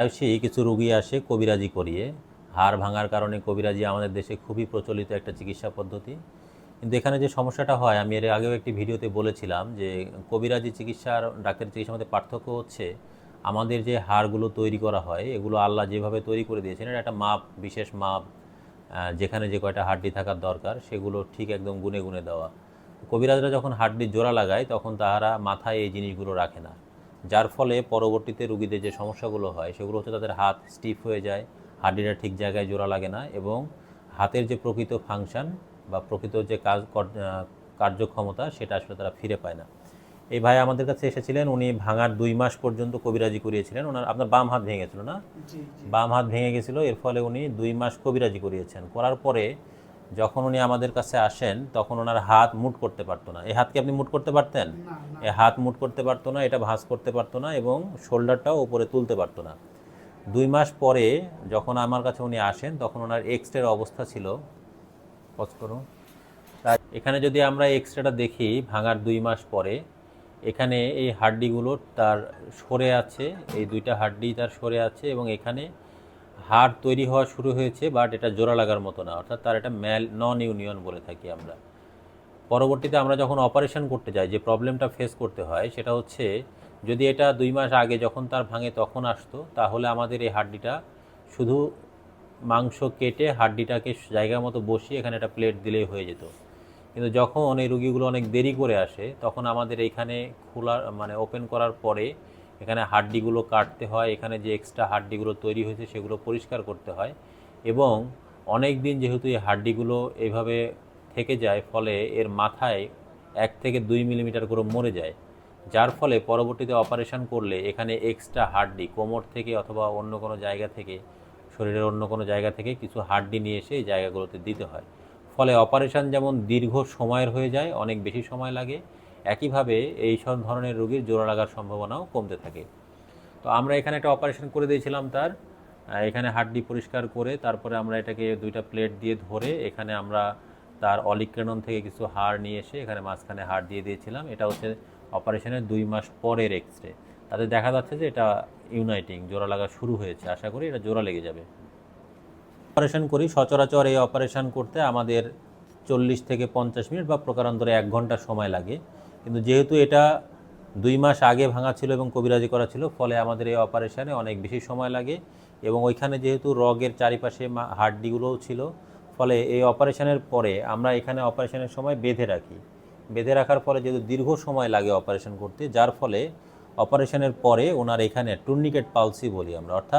প্রায়শই কিছু রুগী আসে কবিরাজি করিয়ে। হাড় ভাঙার কারণে কবিরাজি আমাদের দেশে খুবই প্রচলিত একটা চিকিৎসা পদ্ধতি। কিন্তু এখানে যে সমস্যাটা হয়, আমি এর আগেও একটি ভিডিওতে বলেছিলাম যে কবিরাজি চিকিৎসা আর ডাক্তারি চিকিৎসার মধ্যে পার্থক্য হচ্ছে আমাদের যে হাড়গুলো তৈরি করা হয়, এগুলো আল্লাহ যেভাবে তৈরি করে দিয়েছেন, এটা একটা মাপ, বিশেষ মাপ যেখানে যে কয়টা হাড্ডি থাকার দরকার, সেগুলো ঠিক একদম গুনে গুনে দেওয়া। কবিরাজরা যখন হাড্ডির জোড়া লাগায়, তখন তাহারা মাথায় এই জিনিসগুলো রাখে না। যার ফলে পরবর্তীতে রুগীদের যে সমস্যাগুলো হয় সেগুলো হচ্ছে তাদের হাত স্টিফ হয়ে যায় হাড্ডিটা ঠিক জায়গায় জোড়া লাগে না এবং হাতের যে প্রকৃত ফাংশন বা প্রকৃত যে কাজ কর- কার্যক্ষমতা সেটা আসলে তারা ফিরে পায় না। এই ভাই আমাদের কাছে এসেছিলেন উনি ভাঙার দুই মাস পর্যন্ত কবিরাজি করিয়েছিলেন। ওনার আপনার বাম হাত ভেঙে গেছিল না বাম হাত ভেঙে গেছিল এর ফলে উনি দুই মাস কবিরাজি করিয়েছেন। করার পরে যখন উনি আমাদের কাছে আসেন তখন ওনার হাত মুট করতে পারতো না। এই হাতকে আপনি মুট করতে পারতেন? এ হাত মুট করতে পারতো না এটা ভাঁজ করতে পারতো না এবং শোল্ডারটাও উপরে তুলতে পারতো না। দুই মাস পরে যখন আমার কাছে উনি আসেন তখন ওনার এক্সরের অবস্থা ছিল পজ করো। তাই এখানে যদি আমরা এক্সরেটা দেখি ভাঙার দুই মাস পরে এখানে এই হাড্ডিগুলো তার সরে আছে এই দুইটা হাড্ডি তার সরে আছে এবং এখানে হাড় তৈরি হওয়া শুরু হয়েছে বাট এটা জোড়া লাগার মতো না। অর্থাৎ তার এটা ম্যাল নন ইউনিয়ন বলে থাকি আমরা। পরবর্তীতে আমরা যখন অপারেশন করতে যাই, যে প্রবলেমটা ফেস করতে হয়, সেটা হচ্ছে যদি এটা দুই মাস আগে যখন তার ভাঙে তখন আসতো, তাহলে আমাদের এই হাড্ডিটা শুধু মাংস কেটে হাড্ডিটাকে জায়গা মতো বসিয়ে এখানে একটা প্লেট দিলেই হয়ে যেত। কিন্তু যখন এই রুগীগুলো অনেক দেরি করে আসে, তখন আমাদের এইখানে খোলা মানে ওপেন করার পরে এখানে হাড্ডিগুলো কাটতে হয়, এখানে যে এক্সট্রা হাড্ডিগুলো তৈরি হয়েছে সেগুলো পরিষ্কার করতে হয় এবং অনেক দিন যেহেতু এই হাড্ডিগুলো এইভাবে থেকে যায়, ফলে এর মাথায় এক থেকে দুই মিলিমিটার করে মরে যায়। যার ফলে পরবর্তীতে অপারেশন করলে এখানে এক্সট্রা হাড্ডি, কোমর থেকে অথবা অন্য কোনো জায়গা থেকে, শরীরের অন্য কোনো জায়গা থেকে কিছু হাড্ডি নিয়ে এসে এই জায়গাগুলোতে দিতে হয়। ফলে অপারেশন যেমন দীর্ঘ সময়ের হয়ে যায়, অনেক বেশি সময় লাগে একইভাবে এই সব ধরনের রোগীর জোড়া লাগার সম্ভাবনাও কমতে থাকে। তো আমরা এখানে একটা অপারেশন করে দিয়েছিলাম তার। এখানে হাড্ডি পরিষ্কার করে তারপরে আমরা এটাকে দুইটা প্লেট দিয়ে ধরে এখানে আমরা তার অলিক্রেনন থেকে কিছু হাড় নিয়ে এসে এখানে মাঝখানে হাড় দিয়ে দিয়েছিলাম। এটা হচ্ছে অপারেশনের দুই মাস পরের এক্স রে তাতে দেখা যাচ্ছে যে এটা ইউনাইটিং জোড়া লাগা শুরু হয়েছে। আশা করি এটা জোড়া লেগে যাবে। অপারেশন করি। সচরাচর এই অপারেশন করতে আমাদের চল্লিশ থেকে পঞ্চাশ মিনিট বা প্রকারান্তরে এক ঘণ্টা সময় লাগে। কিন্তু যেহেতু এটা দুই মাস আগে ভাঙা ছিল এবং কবিরাজি করা ছিল, ফলে আমাদের এই অপারেশানে অনেক বেশি সময় লাগে এবং ওইখানে যেহেতু রগের চারিপাশে হাড্ডিগুলোও ছিল, ফলে এই অপারেশানের পরে আমরা এখানে অপারেশানের সময় বেঁধে রাখি। বেঁধে রাখার ফলে যেহেতু দীর্ঘ সময় লাগে অপারেশন করতে, যার ফলে অপারেশনের পরে ওনার এখানে টুর্নিকেট পালসি বলি আমরা, অর্থাৎ